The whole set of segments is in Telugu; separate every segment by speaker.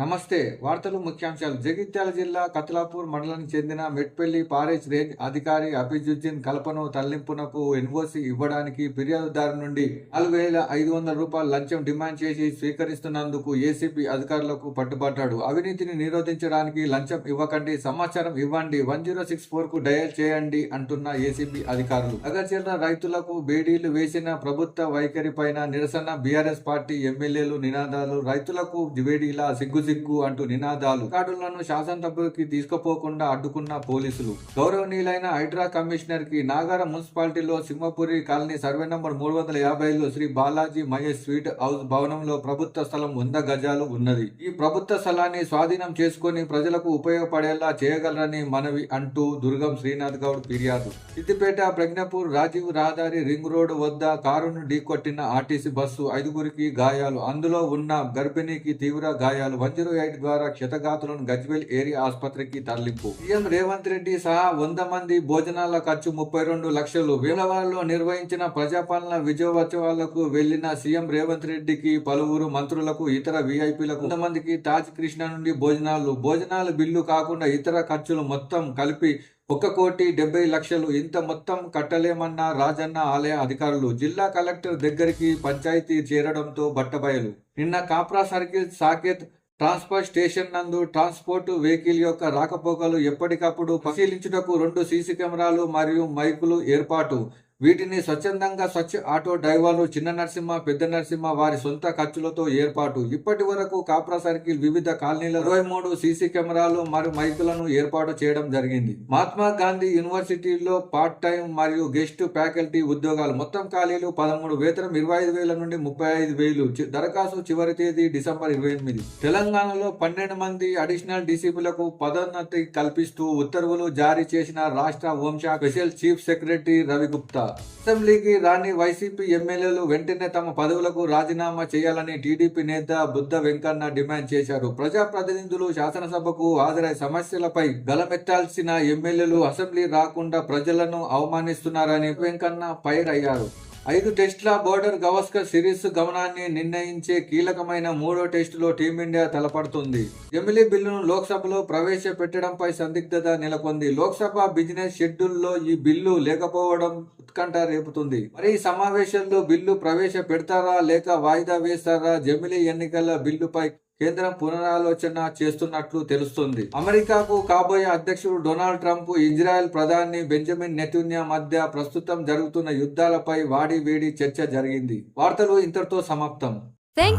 Speaker 1: నమస్తే. వార్తలు ముఖ్యాంశాలు. జగిత్యాల జిల్లా కత్లాపూర్ మండలానికి చెందిన మెట్పల్లి పారేజ్ రేంజ్ అధికారి అభిజుద్దీన్ కల్పను తరలింపునకు ఎన్ఓసి ఇవ్వడానికి ఫిర్యాదుదారు నుండి నాలుగు వేల ఐదు వందల రూపాయల లంచం డిమాండ్ చేసి స్వీకరిస్తున్నందుకు ఏసీపీ అధికారులకు పట్టుబడ్డాడు. అవినీతిని నిరోధించడానికి లంచం ఇవ్వకండి సమాచారం ఇవ్వండి వన్ జీరో సిక్స్ ఫోర్కు డయల్ చేయండి అంటున్న ఏసీబీ అధికారులు. నగరచర్ల రైతులకు బేడీలు వేసిన ప్రభుత్వ వైఖరి పైన నిరసన బీఆర్ఎస్ పార్టీ ఎమ్మెల్యేలు నినాదాలు రైతులకు బేడీల సిగ్గు సిగ్గు అంటూ నినాదాలు. రికార్డులను శాసనసభకి తీసుకుపోకుండా అడ్డుకున్న పోలీసులు. గౌరవనీయులైన హైడ్రా కమిషనర్కి నాగార మున్సిపాలిటీలో సింహపురి కాలనీ సర్వే నంబర్ మూడు వందల యాభైలో శ్రీ బాలాజీ మహేష్ స్వీట్ హౌస్ భవనంలో ప్రభుత్వ స్థలం వంద గజాలు ఉన్నది. ఈ ప్రభుత్వ స్థలాన్ని స్వాధీనం చేసుకుని ప్రజలకు ఉపయోగపడేలా చేయగలరని మనవి అంటూ దుర్గం శ్రీనాథ్ గౌడ్ ఫిర్యాదు. సిద్దిపేట ప్రజ్ఞపూర్ రాజీవ్ రహదారి రింగ్ రోడ్డు వద్ద కారును ఢీకొట్టిన ఆర్టీసీ బస్సు ఐదుగురికి గాయాలు. అందులో ఉన్న గర్భిణికి తీవ్ర గాయాలు. వన్ జీరో ఎయిట్ ద్వారా క్షతగాతులను గజ్వేల్ ఏరియా ఆసుపత్రికి తరలింపు. సీఎం రేవంత్ రెడ్డి సహా వంద మంది భోజనాల ఖర్చు ముప్పై రెండు లక్షలు. వేలవాడలో నిర్వహించిన ప్రజాపాలన విజయోత్సవాలకు వెళ్ళిన సీఎం రేవంత్ రెడ్డికి పలువురు మంత్రులకు ఇతర విఐపీలకు కొంతమందికి తాజ్ కృష్ణ నుండి భోజనాలు. భోజనాల బిల్లు కాకుండా ఇతర ఖర్చులు మొత్తం కలిపి ఒక కోటి డెబ్బై లక్షలు. ఇంత మొత్తం కట్టలేమన్న రాజన్న ఆలయ అధికారులు. జిల్లా కలెక్టర్ దగ్గరికి పంచాయతీ చేరడంతో బట్టబయలు. నిన్న Kapra circle Saket transport station నందు ట్రాన్స్పోర్ట్ వెహికల్ యొక్క రాకపోకలు ఎప్పటికప్పుడు పరిశీలించుటకు రెండు సీసీ కెమెరాలు మరియు మైకులు ఏర్పాటు. వీటిని స్వచ్ఛందంగా స్వచ్ఛ ఆటో డ్రైవర్లు చిన్న నరసింహ పెద్ద నరసింహ వారి సొంత ఖర్చులతో ఏర్పాటు. ఇప్పటి వరకు కాప్రా సర్కిల్ వివిధ కాలనీల ఇరవై మూడు సీసీ కెమెరాలు మరియు మైకులను ఏర్పాటు చేయడం జరిగింది. మహాత్మా గాంధీ యూనివర్సిటీలో పార్ట్ టైం మరియు గెస్ట్ ఫ్యాకల్టీ ఉద్యోగాలు. మొత్తం ఖాళీలు పదమూడు వేతనం ఇరవై ఐదు వేల నుండి ముప్పై ఐదు వేలు. చి- దరఖాస్తు చివరి తేదీ డిసెంబర్ ఇరవై ఎనిమిది. తెలంగాణలో పన్నెండు మంది అడిషనల్ డీసీపీలకు పదోన్నతి కల్పిస్తూ ఉత్తర్వులు జారీ చేసిన రాష్ట్ర హోంశాఖ స్పెషల్ చీఫ్ సెక్రటరీ రవిగుప్తా. అసెంబ్లీకి రాని వైసీపీ ఎమ్మెల్యేలు వెంటనే తమ పదవులకు రాజీనామా చేయాలని టీడీపీ నేత బుద్ధ వెంకన్న డిమాండ్ చేశారు. ప్రజాప్రతినిధులు శాసనసభకు హాజరై సమస్యలపై గలమెత్తాల్సిన ఎమ్మెల్యేలు అసెంబ్లీ రాకుండా ప్రజలను అవమానిస్తున్నారని వెంకన్న ఫైర్ అయ్యారు. ఐదు టెస్టుల బోర్డర్ గవస్కర్ సిరీస్ గమనాన్ని నిర్ణయించే కీలకమైన మూడో టెస్టులో టీమిండియా తలపడుతుంది. ఎమ్మెల్యే బిల్లును లోక్సభలో ప్రవేశపెట్టడంపై సందిగ్ధత నెలకొంది. లోక్సభ బిజినెస్ షెడ్యూల్లో ఈ బిల్లు లేకపోవడం ఉత్కంఠ రేపుతుంది. మరి ఈ సమావేశంలో బిల్లు ప్రవేశపెడతారా లేక వాయిదా వేస్తారా? జమిలీ ఎన్నికల బిల్లుపై కేంద్రం పునరాలోచన చేస్తున్నట్లు తెలుస్తుంది. అమెరికాకు కాబోయే అధ్యక్షుడు డొనాల్డ్ ట్రంప్ ఇజ్రాయెల్ ప్రధాని బెంజమిన్ నెతున్యా మధ్య ప్రస్తుతం జరుగుతున్న యుద్ధాలపై వాడి వేడి చర్చ జరిగింది. వార్తలు ఇంతటితో సమాప్తం.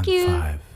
Speaker 2: You.
Speaker 3: Five.